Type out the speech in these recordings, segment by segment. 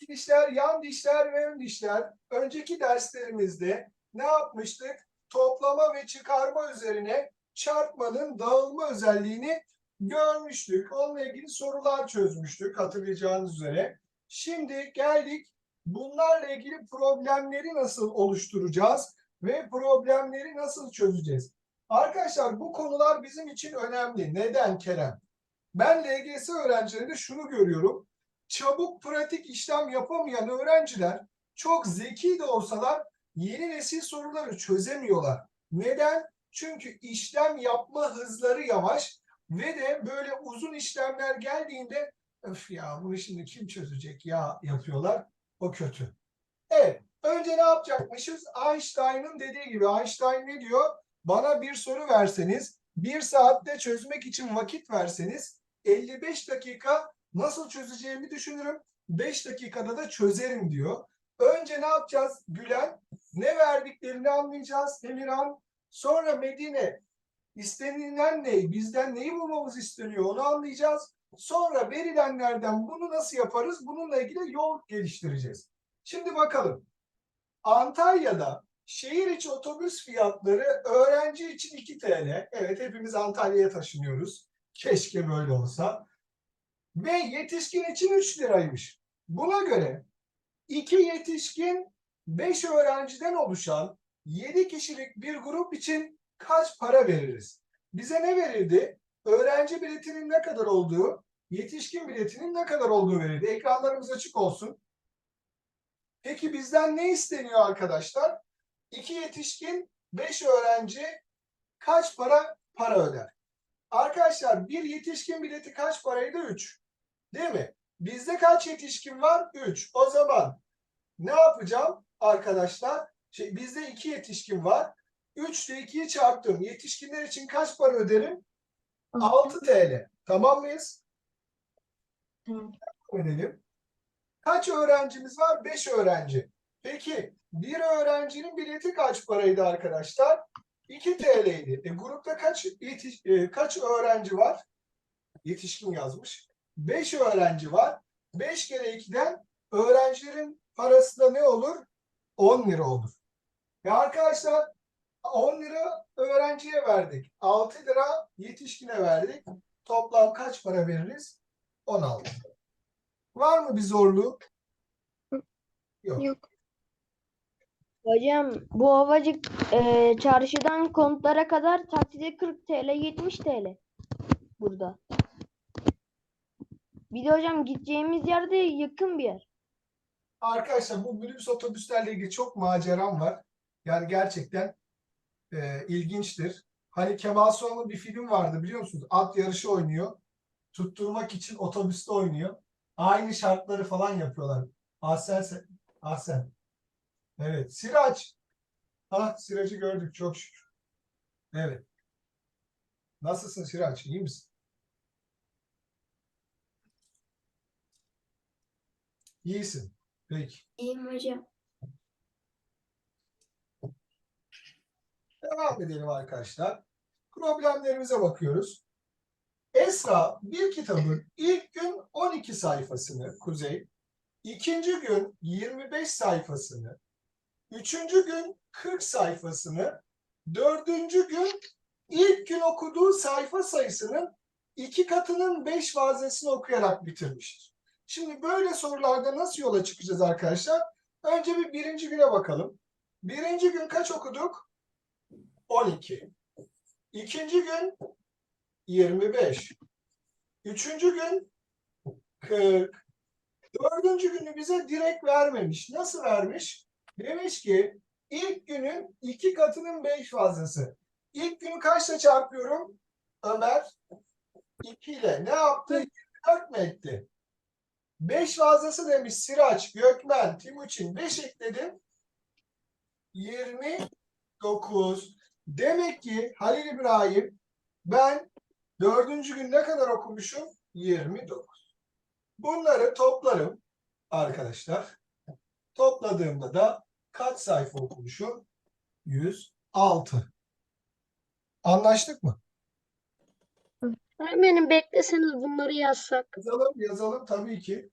İlk dişler, yan dişler ve ön dişler. Önceki derslerimizde ne yapmıştık? Toplama ve çıkarma üzerine çarpmanın dağılma özelliğini görmüştük. Onunla ilgili sorular çözmüştük hatırlayacağınız üzere. Şimdi geldik bunlarla ilgili problemleri nasıl oluşturacağız ve problemleri nasıl çözeceğiz? Arkadaşlar bu konular bizim için önemli. Neden Kerem? Ben LGS öğrencilerinde şunu görüyorum. Çabuk pratik işlem yapamayan öğrenciler çok zeki de olsalar yeni nesil soruları çözemiyorlar. Neden? Çünkü işlem yapma hızları yavaş ve de böyle uzun işlemler geldiğinde öf ya bunu şimdi kim çözecek ya yapıyorlar. O kötü. Evet. Önce ne yapacakmışız? Einstein'ın dediği gibi Einstein ne diyor? Bana bir soru verseniz, bir saatte çözmek için vakit verseniz 55 dakika nasıl çözeceğimi düşünürüm. 5 dakikada da çözerim diyor. Önce ne yapacağız Gülen? Ne verdiklerini anlayacağız Emirhan. Sonra Medine istenilen ne? Bizden neyi bulmamız isteniyor onu anlayacağız. Sonra verilenlerden bunu nasıl yaparız? Bununla ilgili yol geliştireceğiz. Şimdi bakalım. Antalya'da şehir içi otobüs fiyatları öğrenci için 2 TL. Evet hepimiz Antalya'ya taşınıyoruz. Keşke böyle olsa. Ve yetişkin için 3 liraymış. Buna göre 2 yetişkin 5 öğrenciden oluşan 7 kişilik bir grup için kaç para veririz? Bize ne verildi? Öğrenci biletinin ne kadar olduğu, yetişkin biletinin ne kadar olduğu verildi. Ekranlarımız açık olsun. Peki bizden ne isteniyor arkadaşlar? 2 yetişkin, 5 öğrenci kaç para para öder? Arkadaşlar bir yetişkin bileti kaç paraydı? 3. Değil mi? Bizde kaç yetişkin var? 3. O zaman ne yapacağım arkadaşlar? Şey, bizde 2 yetişkin var. 3 ile 2'yi çarptım. Yetişkinler için kaç para öderim? 6 TL. Tamam mıyız? Edelim. Kaç öğrencimiz var? 5 öğrenci. Peki bir öğrencinin bileti kaç paraydı arkadaşlar? 2 TL'ydi. E, grupta kaç yetiş, e, kaç öğrenci var? Yetişkin yazmış. 5 öğrenci var. 5 kere 2'den öğrencilerin parası da ne olur? 10 lira olur. Ya arkadaşlar 10 lira öğrenciye verdik. 6 lira yetişkine verdik. Toplam kaç para veririz? 16. Var mı bir zorluğu? Yok. Yok. Hocam bu Ovacık e, çarşıdan konutlara kadar takside 40 TL 70 TL burada. Bir de hocam gideceğimiz yerde yakın bir yer. Arkadaşlar bu minibüs otobüslerle ilgili çok maceram var. Yani gerçekten e, ilginçtir. Hani Kemal Sunal'ın bir film vardı biliyor musunuz? At yarışı oynuyor. Tutturmak için otobüste oynuyor. Aynı şartları falan yapıyorlar. Ahsen, se- Ahsen. Evet. Siraç. Ah Siraç'ı gördük çok şükür. Evet. Nasılsın Siraç? İyi misin? İyisin. Peki. İyiyim hocam. Devam edelim arkadaşlar. Problemlerimize bakıyoruz. Esra bir kitabın ilk gün 12 sayfasını Kuzey, ikinci gün 25 sayfasını, üçüncü gün 40 sayfasını, dördüncü gün ilk gün okuduğu sayfa sayısının iki katının 5 fazlasını okuyarak bitirmiştir. Şimdi böyle sorularda nasıl yola çıkacağız arkadaşlar? Önce bir birinci güne bakalım. Birinci gün kaç okuduk? 12. İkinci gün 25. Üçüncü gün 40. Dördüncü günü bize direkt vermemiş. Nasıl vermiş? Demiş ki ilk günün iki katının beş fazlası. İlk günü kaçla çarpıyorum? Ömer 2 ile. Ne yaptı? 24 mi etti? 5 fazlası demiş Siraç, Gökmen, Timuçin. 5 ekledim. 29. Demek ki Halil İbrahim ben dördüncü gün ne kadar okumuşum? 29. Bunları toplarım arkadaşlar. Topladığımda da kaç sayfa okumuşum? 106. Anlaştık mı? Öğretmenim bekleseniz bunları yazsak. Yazalım, yazalım tabii ki.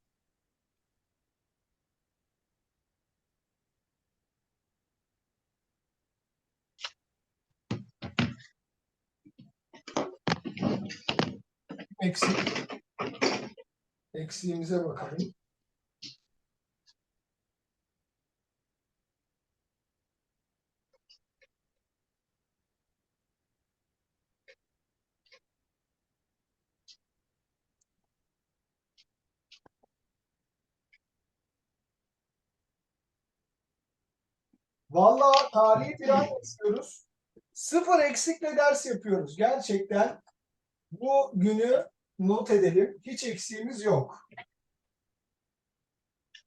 Eksik. Eksiğimize bakalım. Tarihi plan istiyoruz. Sıfır eksikle ders yapıyoruz. Gerçekten bu günü not edelim. Hiç eksiğimiz yok.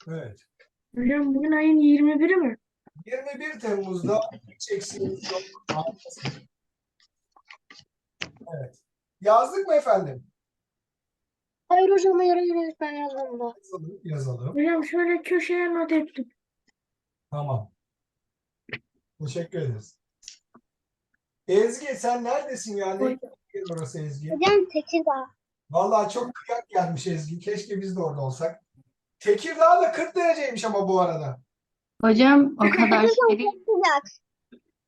Evet. Hocam bugün ayın 21'i mi? 21 Temmuz'da hiç eksiğimiz yok. Evet. Yazdık mı efendim? Hayır hocam hayır hayır ben yazdım da. Yazalım. Yazalım. Hocam şöyle köşeye not ettim. Tamam. Teşekkür ederiz. Ezgi sen neredesin yani? Hocam. Orası Ezgi. Hocam Tekirdağ. Vallahi çok kıyak gelmiş Ezgi. Keşke biz de orada olsak. Tekirdağ da 40 dereceymiş ama bu arada. Hocam o kadar şey değil. Sıcak.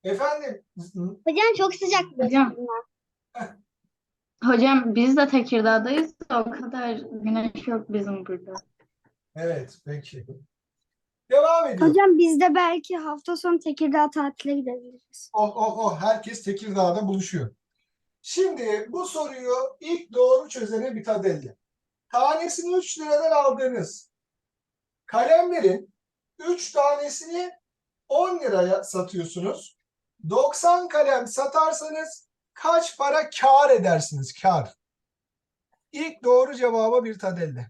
Efendim? Hocam çok sıcak. Hocam. Hocam biz de Tekirdağ'dayız da o kadar güneş yok bizim burada. Evet, peki. Devam ediyor. Hocam biz de belki hafta sonu Tekirdağ tatile gidebiliriz. Oh oh oh herkes Tekirdağ'da buluşuyor. Şimdi bu soruyu ilk doğru çözene bir tadelli. Tanesini 3 liradan aldığınız kalemlerin 3 tanesini 10 liraya satıyorsunuz. 90 kalem satarsanız kaç para kar edersiniz? Kar. İlk doğru cevaba bir tadelli.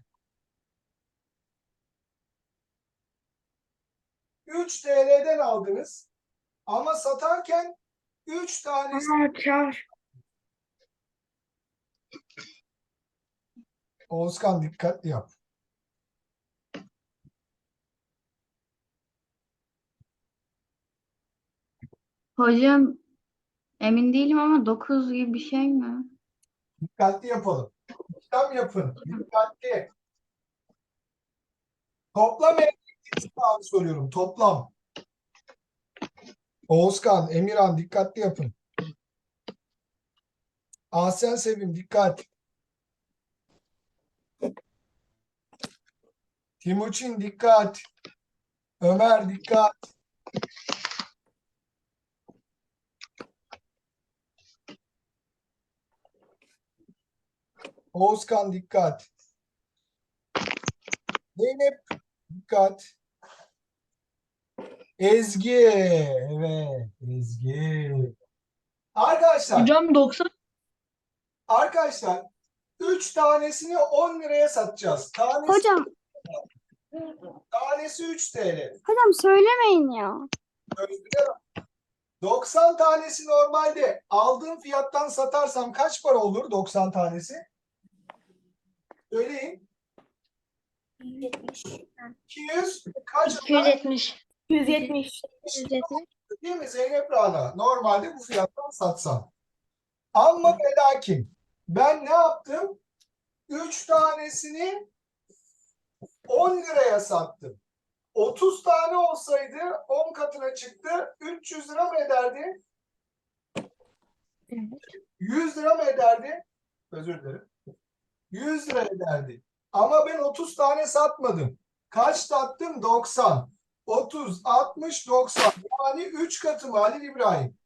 3 TL'den aldınız ama satarken 3 tanesi Aa çağır. Oğuzkan dikkatli yap. Hocam emin değilim ama 9 gibi bir şey mi? Dikkatli yapalım. İşlem yapın. Dikkatli. Toplam abi soruyorum. Toplam. Oğuzkan, Emirhan dikkatli yapın. Aslen Sevim dikkat. Timuçin dikkat. Ömer dikkat. Oğuzkan dikkat. Zeynep dikkat. Ezgi. Evet. Ezgi. Arkadaşlar. Hocam 90 Arkadaşlar 3 tanesini 10 liraya satacağız. Tanesi, Hocam, tanesi 3 TL. hocam söylemeyin ya. Özgür 90 tanesi normalde aldığım fiyattan satarsam kaç para olur 90 tanesi? Söyleyin. 200 kaç? 270. 170. 170. Değil mi Zeynep Rana? Normalde bu fiyattan satsam. Ama ve lakin ben ne yaptım? 3 tanesini 10 liraya sattım. 30 tane olsaydı 10 katına çıktı. 300 lira mı ederdi? 100 lira mı ederdi? Özür dilerim. 100 lira ederdi. Ama ben 30 tane satmadım. Kaç sattım? 90. 30, 60, 90. Yani 3 katı mı Halil İbrahim?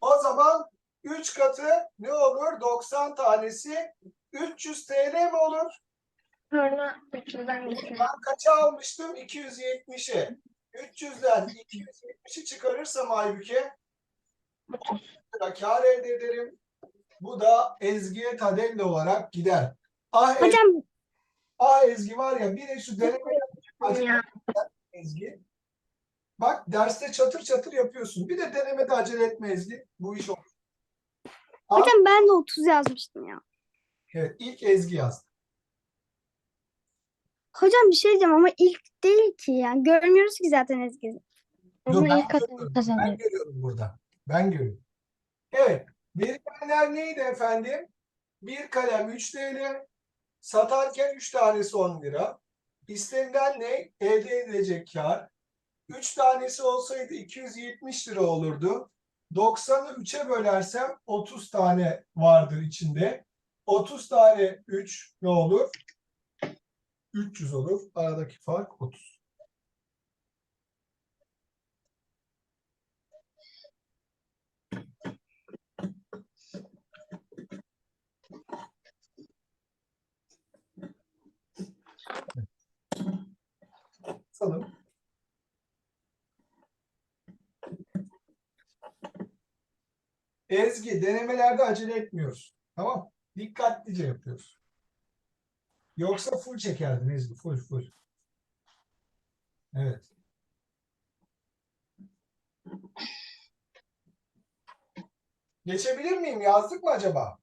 O zaman 3 katı ne olur? 90 tanesi 300 TL mi olur? Sonra 300'den geçiyor. Ben kaça almıştım? 270'e. 300'den 270'i çıkarırsam Aybüke 30 lira kar elde ederim. Bu da Ezgi'ye Tadelle olarak gider. Ah, Ez- Hocam ah Ezgi var ya bir de şu deneme. Ezgi. Bak derste çatır çatır yapıyorsun. Bir de denemede acele etme Ezgi. Bu iş olur. Hocam ben de 30 yazmıştım ya. Evet ilk Ezgi yazdı. Hocam bir şey diyeceğim ama ilk değil ki yani. Görmüyoruz ki zaten Yo, zaman ben ilk görüyorum. Ben görüyorum burada. Ben görüyorum. Evet. Verilenler neydi efendim? Bir kalem 3 TL. Satarken 3 tanesi 10 lira. İstenilen ne? Elde edilecek kar. 3 tanesi olsaydı 270 lira olurdu. 90'ı 3'e bölersem 30 tane vardır içinde. 30 tane 3 ne olur? 300 olur. Aradaki fark 30. Sanırım. Ezgi, denemelerde acele etmiyoruz. Tamam. Dikkatlice yapıyoruz. Yoksa full çekerdin Ezgi. Full full. Evet. Geçebilir miyim? Yazdık mı acaba?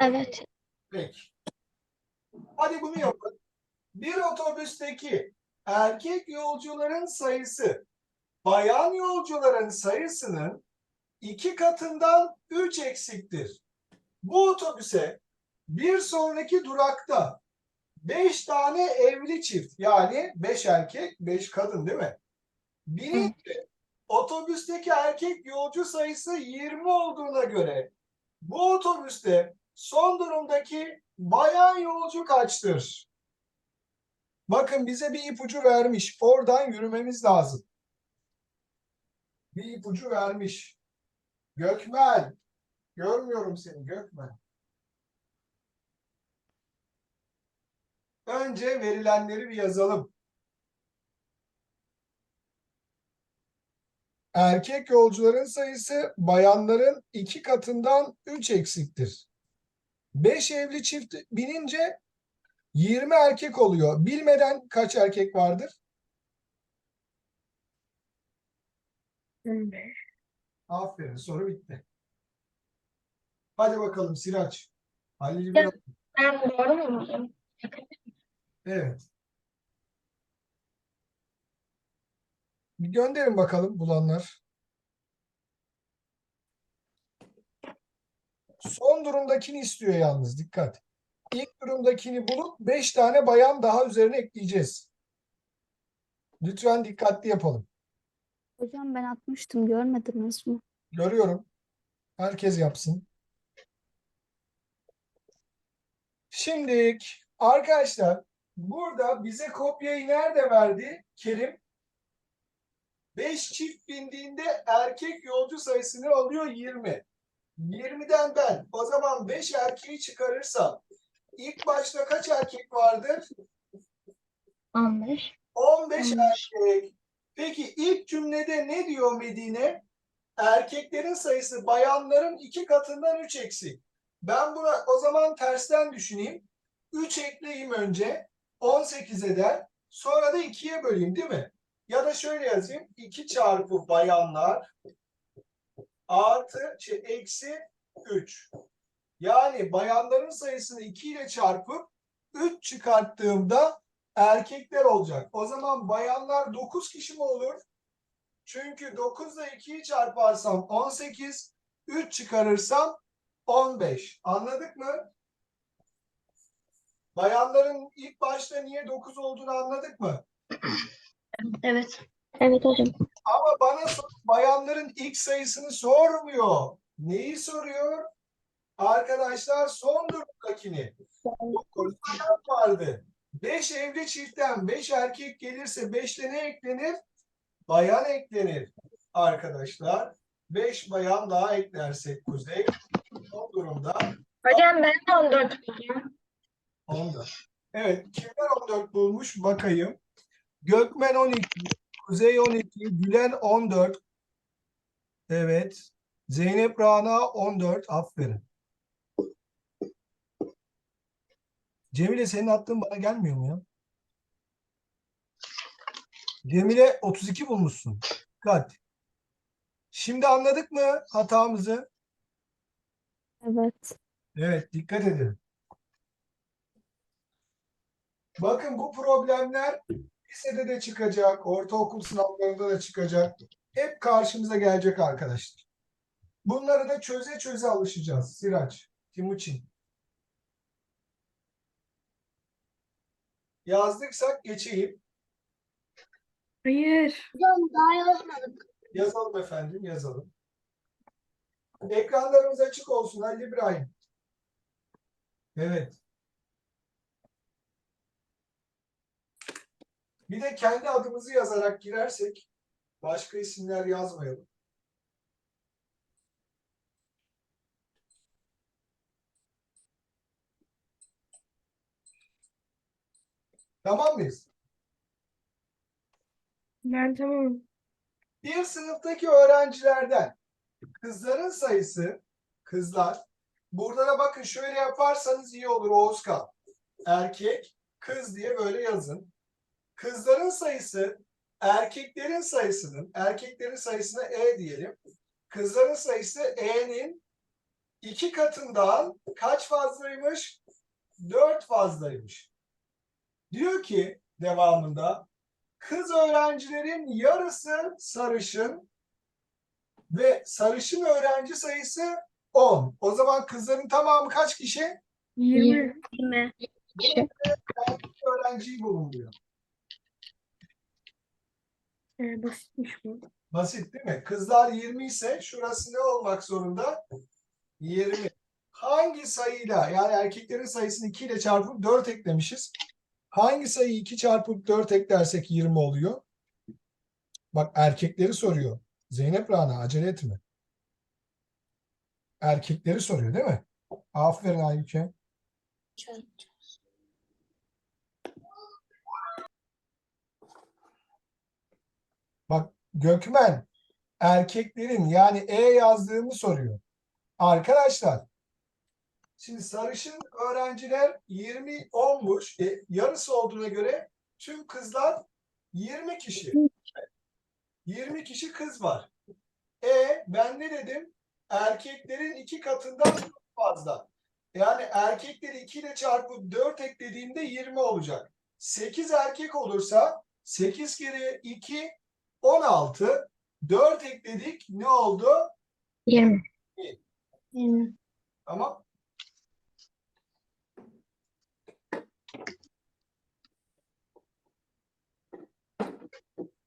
Evet. Peki. Hadi bunu yapın. Bir otobüsteki erkek yolcuların sayısı bayan yolcuların sayısının iki katından üç eksiktir. Bu otobüse bir sonraki durakta beş tane evli çift yani beş erkek beş kadın değil mi? Binince otobüsteki erkek yolcu sayısı 20 olduğuna göre bu otobüste son durumdaki bayan yolcu kaçtır? Bakın bize bir ipucu vermiş. Oradan yürümemiz lazım. Bir ipucu vermiş. Gökmen. Görmüyorum seni Gökmen. Önce verilenleri bir yazalım. Erkek yolcuların sayısı bayanların iki katından üç eksiktir. Beş evli çift binince 20 erkek oluyor. Bilmeden kaç erkek vardır? Aferin soru bitti. Hadi bakalım Siraç. Halil biraz. Ben doğru mu? Evet. Bir gönderin bakalım bulanlar. Son durumdakini istiyor yalnız dikkat. İlk durumdakini bulup 5 tane bayan daha üzerine ekleyeceğiz. Lütfen dikkatli yapalım. Hocam ben atmıştım görmediniz mi? Görüyorum. Herkes yapsın. Şimdi arkadaşlar burada bize kopyayı nerede verdi Kerim? 5 çift bindiğinde erkek yolcu sayısını alıyor 20. 20'den ben o zaman 5 erkeği çıkarırsam ilk başta kaç erkek vardır? 15. 15 15. erkek. Peki ilk cümlede ne diyor Medine? Erkeklerin sayısı bayanların iki katından 3 eksik. Ben buna o zaman tersten düşüneyim. 3 ekleyeyim önce. 18 eder. Sonra da 2'ye böleyim değil mi? Ya da şöyle yazayım. 2 çarpı bayanlar artı şey, eksi 3. Yani bayanların sayısını 2 ile çarpıp 3 çıkarttığımda erkekler olacak. O zaman bayanlar 9 kişi mi olur? Çünkü 9 ile 2'yi çarparsam 18, 3 çıkarırsam 15. Anladık mı? Bayanların ilk başta niye 9 olduğunu anladık mı? Evet. Evet hocam. Ama bana sor- bayanların ilk sayısını sormuyor. Neyi soruyor? Arkadaşlar son durumdakini. 9 bayan vardı. 5 evli çiftten 5 erkek gelirse 5'te ne eklenir? Bayan eklenir arkadaşlar. 5 bayan daha eklersek Kuzey. Son durumda Hocam ben de 14 buldum. 14. Evet kimler 14 bulmuş bakayım. Gökmen 12, Kuzey 12, Gülen 14. Evet. Zeynep Rana 14. Aferin. Cemile senin attığın bana gelmiyor mu ya? Cemile 32 bulmuşsun. Dikkat. Şimdi anladık mı hatamızı? Evet. Evet, dikkat edin. Bakın bu problemler lisede de çıkacak, ortaokul sınavlarında da çıkacak. Hep karşımıza gelecek arkadaşlar. Bunları da çöze çöze alışacağız. Siraç, Timuçin. Yazdıysak geçeyim. Hayır. Hocam daha yazmadık. Yazalım efendim, yazalım. Ekranlarımız açık olsun Ali İbrahim. Evet. Bir de kendi adımızı yazarak girersek başka isimler yazmayalım. Tamam mıyız? Ben tamam. Bir sınıftaki öğrencilerden kızların sayısı kızlar burada da bakın şöyle yaparsanız iyi olur Oğuzkan. Erkek, kız diye böyle yazın. Kızların sayısı erkeklerin sayısının erkeklerin sayısına E diyelim. Kızların sayısı E'nin iki katından kaç fazlaymış? Dört fazlaymış. Diyor ki devamında kız öğrencilerin yarısı sarışın ve sarışın öğrenci sayısı 10. O zaman kızların tamamı kaç kişi? 20. Erkek öğrenciyi bulun diyor. Ee, basitmiş bu. Basit değil mi? Kızlar 20 ise şurası ne olmak zorunda? 20. Hangi sayıyla yani erkeklerin sayısını 2 ile çarpıp 4 eklemişiz. Hangi sayıyı 2 çarpıp 4 eklersek 20 oluyor? Bak erkekleri soruyor. Zeynep Rana acele etme. Erkekleri soruyor değil mi? Aferin Aybüke. Bak Gökmen erkeklerin yani E yazdığımı soruyor. Arkadaşlar şimdi sarışın öğrenciler 20 10'muş. E, yarısı olduğuna göre tüm kızlar 20 kişi. 20 kişi kız var. E ben ne dedim? Erkeklerin iki katından fazla. Yani erkekleri 2 ile çarpıp 4 eklediğimde 20 olacak. 8 erkek olursa 8 kere 2 16. 4 ekledik. Ne oldu? 20. Tamam.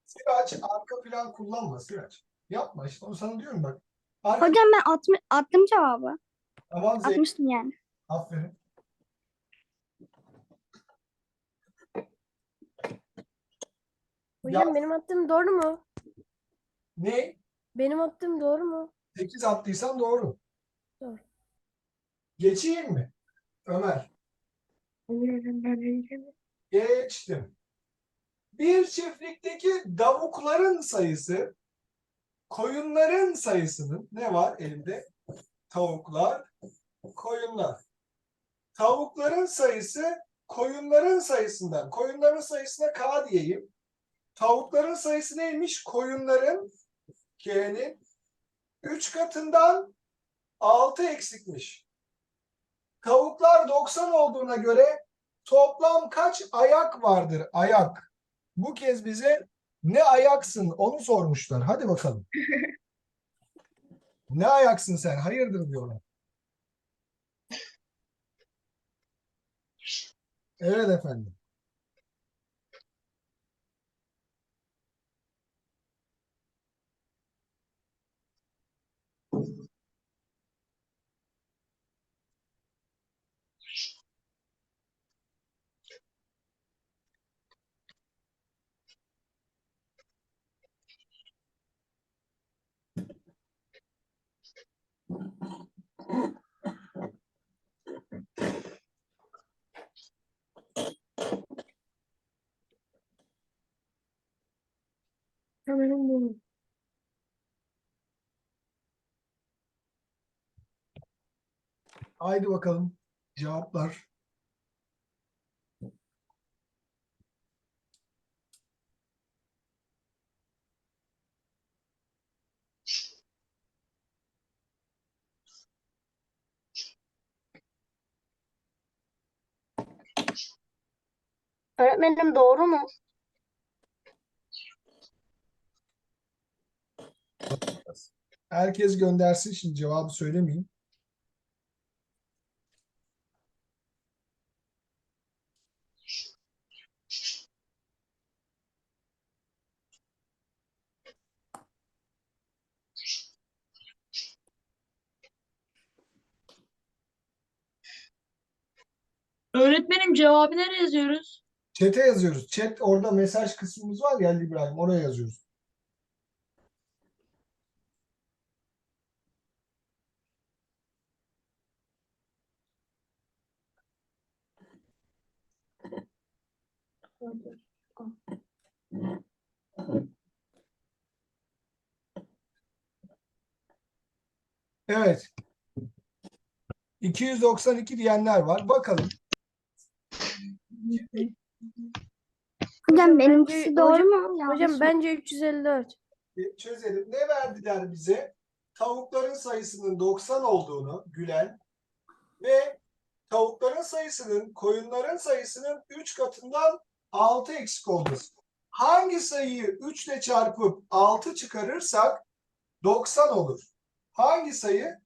Sıraç arka plan kullanma Sıraç. Yapma işte onu sana diyorum bak. Arka, Hocam ben atma, attım cevabı. tamam Zeynep. Atmıştım yani. Aferin. Hocam Ya- benim attığım doğru mu? Ne? Benim attığım doğru mu? 8 attıysan doğru. Doğru. Geçeyim mi? Ömer. Geçtim. Bir çiftlikteki davukların sayısı koyunların sayısının ne var elimde? Tavuklar, koyunlar. Tavukların sayısı koyunların sayısından. Koyunların sayısına K diyeyim. Tavukların sayısı neymiş? Koyunların K'nin 3 katından 6 eksikmiş. Tavuklar 90 olduğuna göre toplam kaç ayak vardır? Ayak. Bu kez bize ne ayaksın onu sormuşlar. Hadi bakalım. ne ayaksın sen? Hayırdır diyorlar. Evet efendim. Sanırım bu. Haydi bakalım. Cevaplar. Öğretmenim doğru mu? Herkes göndersin şimdi cevabı söylemeyeyim. Öğretmenim cevabı nereye yazıyoruz? Chat'e yazıyoruz. Chat orada mesaj kısmımız var ya İbrahim oraya yazıyoruz. Evet. 292 diyenler var. Bakalım. Hocam benimkisi Bence- doğru hocam- mu? Yanlış Hocam mı? bence 354. Bir çözelim. Ne verdiler bize? Tavukların sayısının 90 olduğunu Gülen ve tavukların sayısının koyunların sayısının 3 katından 6 eksik olması. Hangi sayıyı 3 ile çarpıp 6 çıkarırsak 90 olur. Hangi sayı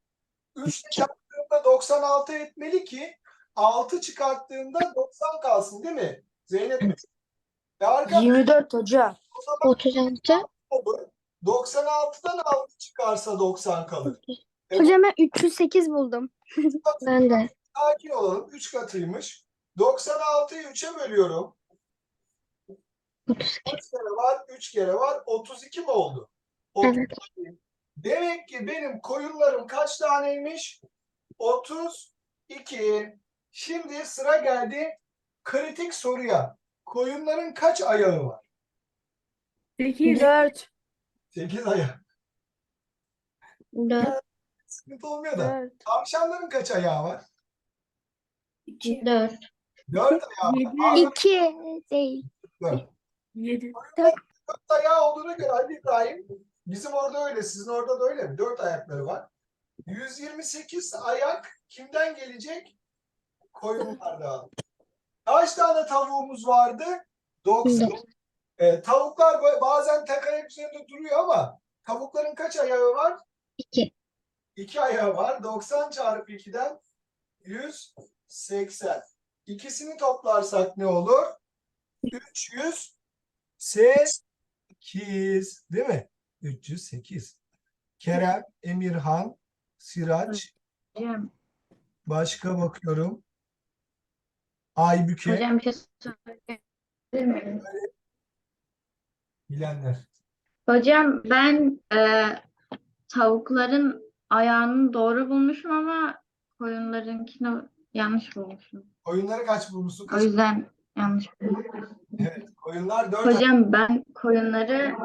3 ile çarptığımda 96 etmeli ki 6 çıkarttığımda 90 kalsın değil mi? Zeynep? Ve arkadaşlar 24 hoca. o zaman 36. olur. 96'dan 6 çıkarsa 90 kalır. Hocam ben 308 buldum. Ben de. Sakin olalım. 3 katıymış. 96'yı 3'e bölüyorum. 3 kere var, 3 kere var. 32 mi oldu? Evet. 32. Demek ki benim koyunlarım kaç taneymiş? 32. Şimdi sıra geldi kritik soruya. Koyunların kaç ayağı var? 4. 8 ayağı. 4, Sıkıntı olmuyor da. 4. Tavşanların kaç ayağı var? 4, 4 ayağı var. 2 değil. 7. Dört ayağı olduğuna göre Ali İbrahim bizim orada öyle, sizin orada da öyle mi? Dört ayakları var. 128 ayak kimden gelecek? Koyunlardan. Kaç tane tavuğumuz vardı? 90. Ee, tavuklar bazen tek ayak üzerinde duruyor ama tavukların kaç ayağı var? 2, 2 ayağı var. 90 çarpı 2'den 180. İkisini toplarsak ne olur? 308 değil mi? 308. Kerem, Emirhan, Siraç, başka bakıyorum. Aybüke, Hocam bir şey sorabilir miyim? bilenler. Hocam ben e, tavukların ayağını doğru bulmuşum ama koyunlarınkini yanlış bulmuşum. Oyunları kaç bulmuşsun? O Kaç? yüzden yanlış bulmuşum. Evet, oyunlar 4 Hocam ben koyunları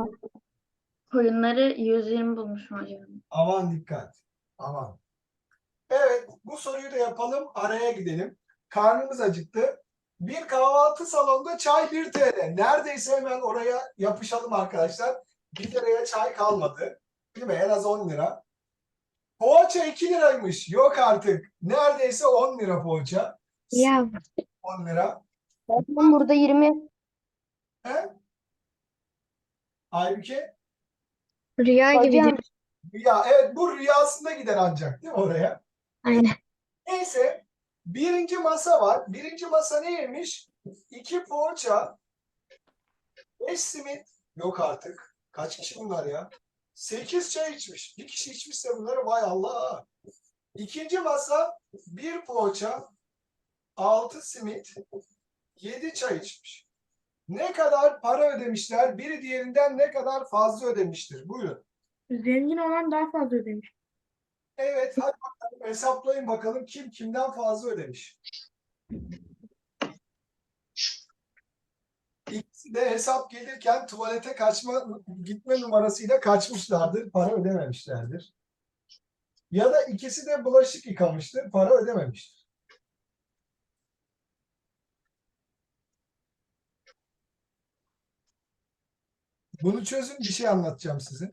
koyunları 120 bulmuşum hocam. Aman dikkat. Aman. Evet, bu soruyu da yapalım. Araya gidelim. Karnımız acıktı. Bir kahvaltı salonunda çay 1 TL. Neredeyse hemen oraya yapışalım arkadaşlar. 1 liraya çay kalmadı. Değil mi? En az 10 lira. Poğaça 2 liraymış. Yok artık. Neredeyse 10 lira poğaça. Ya 10 lira. Öğretmenim burada 20. He? Aybüke? rüya Hocam gibi. Ya evet bu rüyasında gider ancak değil mi oraya? Aynen. Neyse birinci masa var. Birinci masa neymiş? İki poğaça, beş simit. Yok artık. Kaç kişi bunlar ya? Sekiz çay içmiş. Bir kişi içmişse bunları vay Allah. İkinci masa bir poğaça, altı simit, yedi çay içmiş. Ne kadar para ödemişler? Biri diğerinden ne kadar fazla ödemiştir? Buyurun. Zengin olan daha fazla ödemiş. Evet, hadi bakalım hesaplayın bakalım kim kimden fazla ödemiş. İkisi de hesap gelirken tuvalete kaçma gitme numarasıyla kaçmışlardır, para ödememişlerdir. Ya da ikisi de bulaşık yıkamıştır, para ödememiştir. Bunu çözün, bir şey anlatacağım size.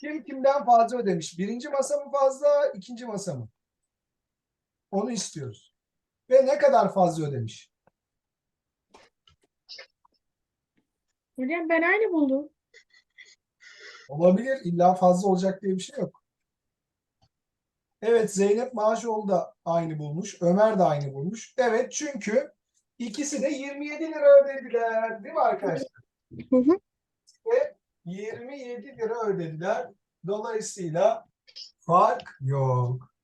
Kim kimden fazla ödemiş? Birinci masa mı fazla, ikinci masa mı? Onu istiyoruz. Ve ne kadar fazla ödemiş? Hocam ben aynı buldum. Olabilir. İlla fazla olacak diye bir şey yok. Evet Zeynep Maaşoğlu da aynı bulmuş. Ömer de aynı bulmuş. Evet çünkü ikisi de 27 lira ödediler. Değil mi arkadaşlar? Hı hı. de 27 lira ödediler. Dolayısıyla fark yok.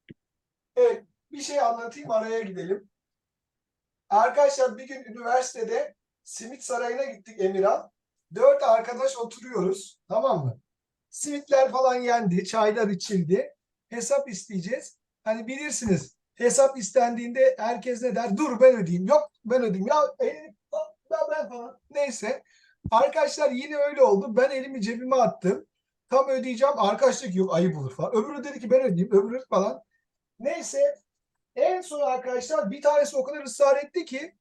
Evet, bir şey anlatayım araya gidelim. Arkadaşlar bir gün üniversitede simit sarayına gittik Emirhan. Dört arkadaş oturuyoruz. Tamam mı? Simitler falan yendi, çaylar içildi. Hesap isteyeceğiz. Hani bilirsiniz hesap istendiğinde herkes ne der? Dur ben ödeyeyim. Yok ben ödeyeyim. Ya, e, ben falan. Neyse. Arkadaşlar yine öyle oldu. Ben elimi cebime attım. Tam ödeyeceğim. Arkadaş dedi ki yok ayıp olur falan. Öbürü dedi ki ben ödeyeyim. Öbürü falan. Neyse. En son arkadaşlar bir tanesi o kadar ısrar etti ki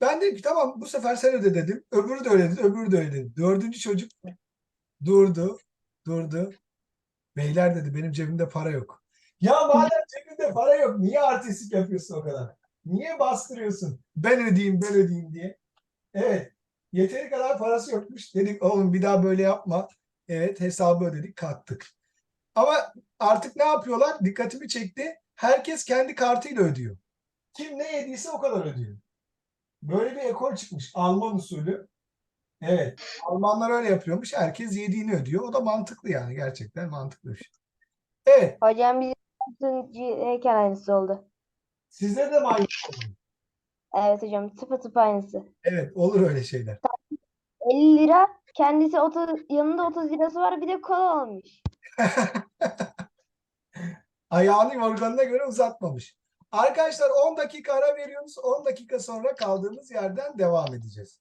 ben dedim ki tamam bu sefer sen öde dedim. Öbürü de öyle dedi. Öbürü de öyle dedi. Dördüncü çocuk durdu. Durdu. Beyler dedi benim cebimde para yok. Ya madem cebinde para yok niye artistlik yapıyorsun o kadar? Niye bastırıyorsun? Ben ödeyeyim ben ödeyeyim diye. Evet. Yeteri kadar parası yokmuş. Dedik oğlum bir daha böyle yapma. Evet hesabı ödedik kalktık. Ama artık ne yapıyorlar? Dikkatimi çekti. Herkes kendi kartıyla ödüyor. Kim ne yediyse o kadar ödüyor. Böyle bir ekol çıkmış. Alman usulü. Evet. Almanlar öyle yapıyormuş. Herkes yediğini ödüyor. O da mantıklı yani. Gerçekten mantıklı bir şey. Evet. Hocam bizim heykel aynısı oldu. Sizde de mi aynı? Evet hocam tıpa tıpa aynısı. Evet. Olur öyle şeyler. 50 lira kendisi 30 yanında 30 lirası var bir de kola almış. Ayağını yorganına göre uzatmamış. Arkadaşlar 10 dakika ara veriyoruz. 10 dakika sonra kaldığımız yerden devam edeceğiz.